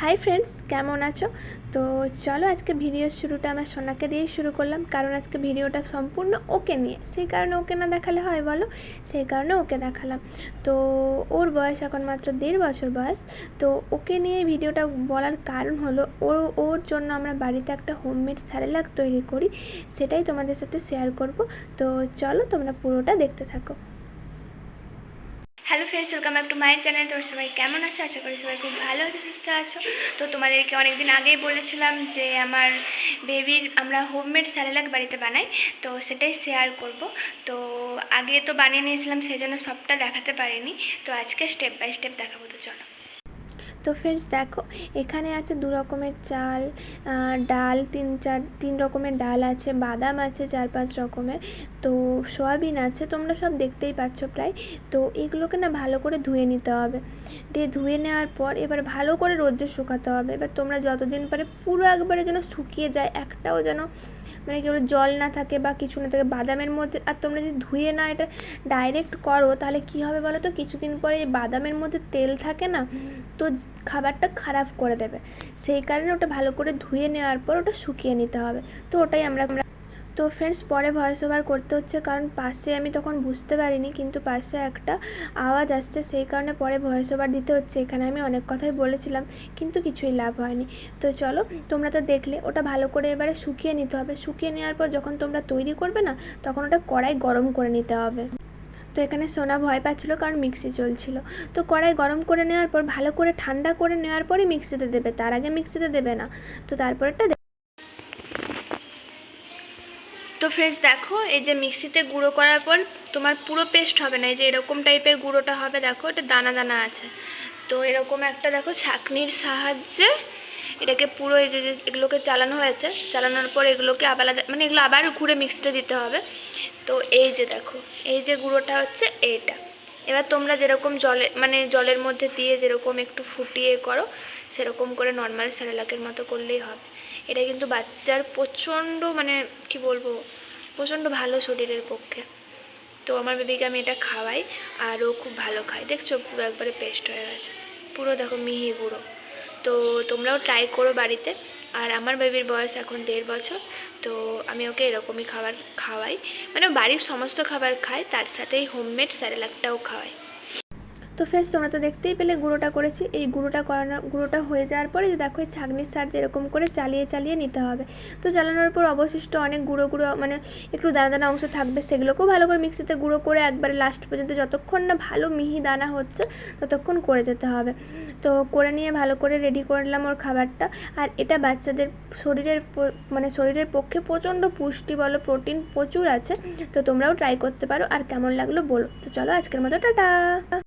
Hi friends কেমন আছো? তো চলো আজকে ভিডিও শুরুটা আমার সোনাকে দিয়েই শুরু করলাম। কারণ আজকে ভিডিওটা সম্পূর্ণ ওকে নিয়ে। সেই কারণে ওকে না দেখালে হয় বলো? সেই কারণে ওকে দেখালাম। তো ওর বয়স এখন মাত্র দেড় বছর বয়স। তো ওকে নিয়ে ভিডিওটা বলার কারণ হলো ওর ওর জন্য আমরা বাড়িতে একটা হোমমেড স্যারেলাক তৈরি করি। সেটাই তোমাদের সাথে শেয়ার করব। তো চলো তোমরা পুরোটা দেখতে থাকো। Hello friends welcome back to my channel তোমার সবাই কেমন আছো? আশা করি সবাই খুব ভালো আছো, সুস্থ আছো। তো তোমাদেরকে অনেকদিন আগেই বলেছিলাম যে আমার বেবির আমরা হোমমেড স্যারেলাক বাড়িতে বানাই। তো সেটাই শেয়ার করব। তো আগে তো বানিয়ে নিয়েছিলাম সেই জন্য সবটা দেখাতে পারিনি। তো আজকে স্টেপ বাই স্টেপ দেখাবো, তো চলো। তো ফ্রেন্ডস দেখো, এখানে আছে দু রকমের চাল ডাল, তিন চার, তিন রকমের ডাল আছে, বাদাম আছে চার পাঁচ রকমের, তো সয়াবিন আছে, তোমরা সব দেখতেই পাচ্ছ প্রায়, তো এগুলোকে না ভালো করে ধুয়ে নিতে হবে। দিয়ে ধুয়ে নেওয়ার পর এবার ভালো করে রোদ্রে শুকাতে হবে। এবার তোমরা যতদিন পারে পুরো একবারে যেন শুকিয়ে যায়, একটাও যেন মানে কি বলে, জল না থাকে বা কিছু না থাকে, বাদামের মধ্যে, আর তোমরা যদি ধুয়ে না এটা ডাইরেক্ট করো, তাহলে কি হবে বলো তো? কিছুদিন পরে বাদামের মধ্যে তেল থাকে না, তো খাবারটা খারাপ করে দেবে। সেই কারণে ওটা ভালো করে ধুয়ে নেওয়ার পর ওটা শুকিয়ে নিতে হবে। তো ওটাই আমরা আমরা তো ফ্রেন্ডস পরে ভয়েস ওভার করতে হচ্ছে, কারণ পাশে আমি তখন বুঝতে পারিনি, কিন্তু পাশে একটা আওয়াজ আসছে, সেই কারণে পরে ভয়েস ওভার দিতে হচ্ছে। এখানে আমি অনেক কথাই বলেছিলাম, কিন্তু কিছুই লাভ হয়নি। তো চলো, তোমরা তো দেখলে, ওটা ভালো করে এবারে শুকিয়ে নিতে হবে। শুকিয়ে নেওয়ার পর যখন তোমরা তৈরি করবে না, তখন ওটা কড়াই গরম করে নিতে হবে। তো এখানে সোনা ভয় পাচ্ছিল, কারণ মিক্সি চলছিল। তো কড়াই গরম করে নেওয়ার পর, ভালো করে ঠান্ডা করে নেওয়ার পরই মিক্সিতে দেবে, তার আগে মিক্সিতে দেবে না। তো তারপরেটা তো ফ্রেন্ডস দেখো, এই যে মিক্সিতে গুঁড়ো করার পর তোমার পুরো পেস্ট হবে না, এই যে এরকম টাইপের গুঁড়োটা হবে, দেখো, এটা দানা দানা আছে। তো এরকম একটা, দেখো, ছাঁকনির সাহায্যে এটাকে পুরো এই যে এগুলোকে চালানো হয়েছে, চালানোর পর এগুলোকে আবার মানে এগুলো আবার ঘুরে মিক্সিতে দিতে হবে। তো এই যে, দেখো, এই যে গুঁড়োটা হচ্ছে এইটা। এবার তোমরা যেরকম জলে মানে জলের মধ্যে দিয়ে যেরকম একটু ফুটিয়ে করো, সেরকম করে নর্মাল স্যারেলাকের মতো করলেই হবে। এটা কিন্তু বাচ্চার প্রচণ্ড মানে কি বলব, প্রচণ্ড ভালো শরীরের পক্ষে। তো আমার বেবিকে আমি এটা খাওয়াই আর ও খুব ভালো খায়। দেখছ পুরো একবারে পেস্ট হয়ে গেছে। পুরো দেখো মিহি গুঁড়ো। তো তোমরাও ট্রাই করো বাড়িতে। আর আমার বেবির বয়স এখন দেড় বছর। তো আমি ওকে এরকমই খাবার খাওয়াই। মানে বাড়ির সমস্ত খাবার খায়, তার সাথেই হোমমেড স্যারেলাকটাও খাওয়াই তো ফ্রেন্ডস তোমরা তো দেখতেই পেলে গুঁড়োটা করেছি। এই গুঁড়োটা করানো, গুঁড়োটা হয়ে যাওয়ার পরে যে দেখো, এই ছাঁকনির সাহায্যে এরকম করে চালিয়ে চালিয়ে নিতে হবে। তো চালানোর পর অবশিষ্ট অনেক গুঁড়ো গুঁড়ো মানে একটু দানা দানা অংশ থাকবে সেগুলোকেও ভালো করে মিক্সিতে গুঁড়ো করে একবারে লাস্ট পর্যন্ত যতক্ষণ না ভালো মিহি দানা হচ্ছে, ততক্ষণ করে যেতে হবে। তো করে নিয়ে ভালো করে রেডি করলাম ওর খাবারটা। আর এটা বাচ্চাদের শরীরের মানে শরীরের পক্ষে প্রচণ্ড পুষ্টি বলো প্রোটিন প্রচুর আছে। তো তোমরাও ট্রাই করতে পারো। আর কেমন লাগল বলো। তো চলো আজকের মতো, টাটা!